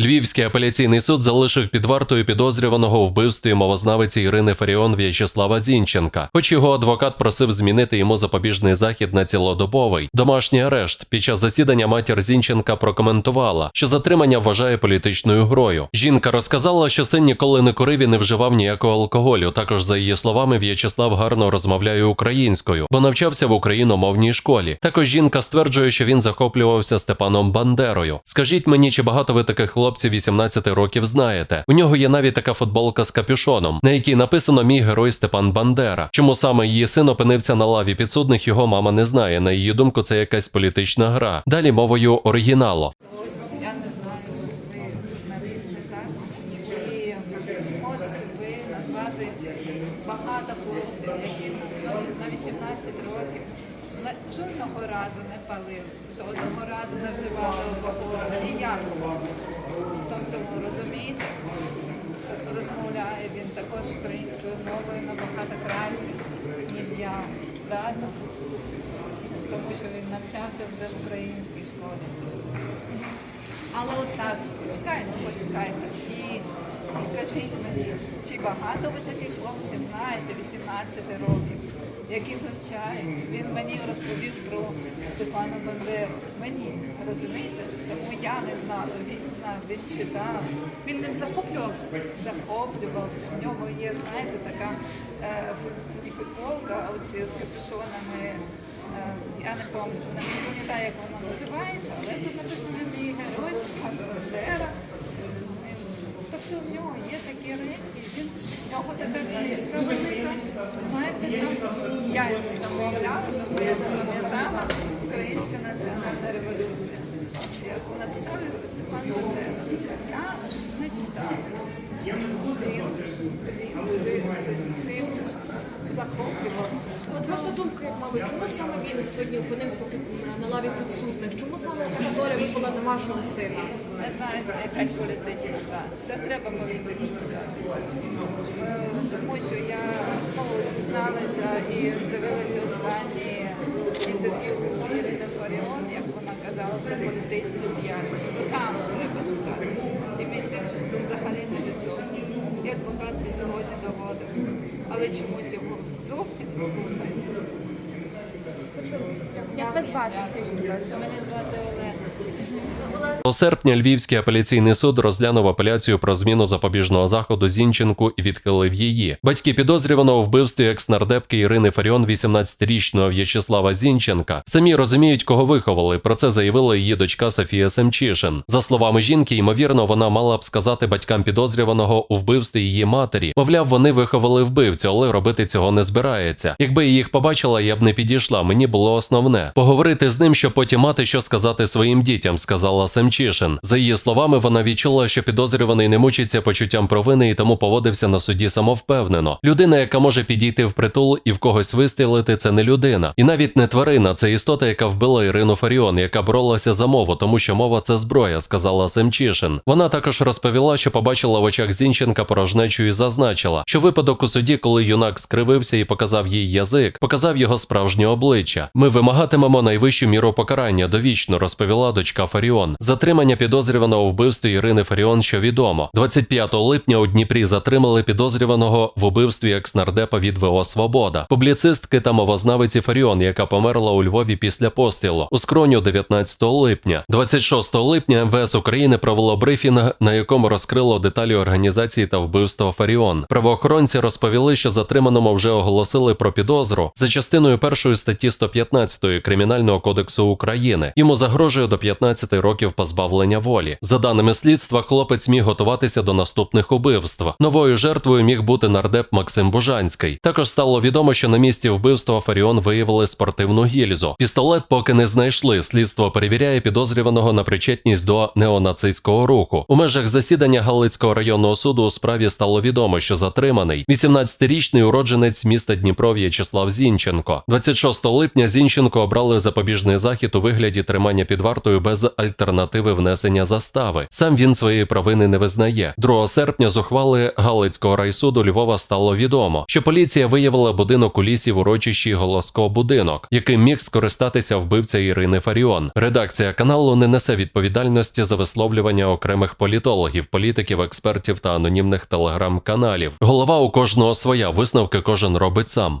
Львівський апеляційний суд залишив під вартою підозрюваного у вбивстві мовознавиці Ірини Фаріон В'ячеслава Зінченка, хоч його адвокат просив змінити йому запобіжний захід на цілодобовий домашній арешт. Під час засідання матір Зінченка прокоментувала, що затримання вважає політичною грою. Жінка розказала, що син ніколи не курив і не вживав ніякого алкоголю. Також, за її словами, В'ячеслав гарно розмовляє українською, бо навчався в україномовній школі. Також жінка стверджує, що він захоплювався Степаном Бандерою. Скажіть мені, чи багато ви таких хлопців 18 років знаєте? У нього є навіть така футболка з капюшоном, на якій написано Мій герой Степан Бандера. Чому саме її син опинився на лаві підсудних, його мама не знає. На її думку, це якась політична гра. Далі мовою оригіналу. Багато хлопців, які на- на 18 років жодного разу не палив, жодного разу не вживали алкоголю, ніякого. Тобто, ви розумієте, розмовляє він також українською мовою набагато краще, ніж я. Да? Ну, Тому що він навчався в українській школі. Але от так, почекайте, почекайте. І скажіть мені, чи багато ви таких хлопців знаєте 18 років, які вивчають? Він мені розповів про Степана Бандеру. Мені, розумієте? Тому я не знала, він знав, він читав. Він ним захоплювався. Захоплювався. В нього є, знаєте, така е, і футболка, оці з капюшонами. Е, Я не пам'ятаю, не пам'ятаю, як вона називається, але тут написано мій герой Бандера. Тобто в нього є такі речі, він в нього тепер книжка велика. Знаєте, там я замовляла, тому я запам'ятала Українська національна революція. Як написав його Степан Бандера. Я не читала. Захоплювався. От ваша думка, як мабуть, чому саме він сьогодні опинився на лаві підсудних? Чому саме така доля випала на вашого сина? Не знаю, це якась політична гра. Це треба сказати. Е, Тому що я ну, дізналася і дивилася останні інтерв'ю Ірини Фаріон, як вона політичну діяльність. Там треба шукати. І мій взагалі не до чого. І адвокат це сьогодні доводив. Але чомусь його зовсім не. Як вас звати, скажіть, будь ласка? Мене звати Олена. У серпня Львівський апеляційний суд розглянув апеляцію про зміну запобіжного заходу Зінченку і відхилив її. Батьки підозрюваного у вбивстві екснардепки Ірини Фаріон, 18-річного В'ячеслава Зінченка, самі розуміють, кого виховали. Про це заявила її дочка Софія Семчишин. За словами жінки, ймовірно, вона мала б сказати батькам підозрюваного у вбивстві її матері. Мовляв, вони виховали вбивцю, але робити цього не збирається. Якби я їх побачила, я б не підійшла. Мені було основне поговорити з ним, щоб потім мати що сказати своїм дітям, сказала Семчишин. За її словами, вона відчула, що підозрюваний не мучиться почуттям провини і тому поводився на суді самовпевнено. Людина, яка може підійти в притул і в когось вистрілити, це не людина, і навіть не тварина, це істота, яка вбила Ірину Фаріон, яка боролася за мову, тому що мова це зброя, сказала Семчишин. Вона також розповіла, що побачила в очах Зінченка порожнечу і зазначила, що випадок у суді, коли юнак скривився і показав їй язик, показав його справжнє обличчя. Ми вимагатимемо найвищу міру покарання довічно, розповіла дочка Фаріон. Затримання підозрюваного у вбивстві Ірини Фаріон, що відомо. 25 липня у Дніпрі затримали підозрюваного в убивстві екснардепа від ВО Свобода, публіцистки та мовознавиці Фаріон, яка померла у Львові після пострілу у скроню 19 липня. 26 липня МВС України провело брифінг, на якому розкрило деталі організації та вбивства Фаріон. Правоохоронці розповіли, що затриманому вже оголосили про підозру за частиною першої статті 115 Кримінального кодексу України. Йому загрожує до 15 років позбавлення волі. За даними слідства, хлопець міг готуватися до наступних убивств. Новою жертвою міг бути нардеп Максим Бужанський. Також стало відомо, що на місці вбивства Фаріон виявили спортивну гільзу. Пістолет поки не знайшли. Слідство перевіряє підозрюваного на причетність до неонацистського руху. У межах засідання Галицького районного суду у справі стало відомо, що затриманий 18-річний уродженець міста Дніпро В'ячеслав Зінченко. 26 липня серпня Зінченко обрали запобіжний захід у вигляді тримання під вартою без альтернативи внесення застави. Сам він своєї провини не визнає. 2 серпня з ухвали Галицького райсуду Львова стало відомо, що поліція виявила будинок у лісі в урочищі Голоско будинок, яким міг скористатися вбивця Ірини Фаріон. Редакція каналу не несе відповідальності за висловлювання окремих політологів, політиків, експертів та анонімних телеграм-каналів. Голова у кожного своя висновки кожен робить сам.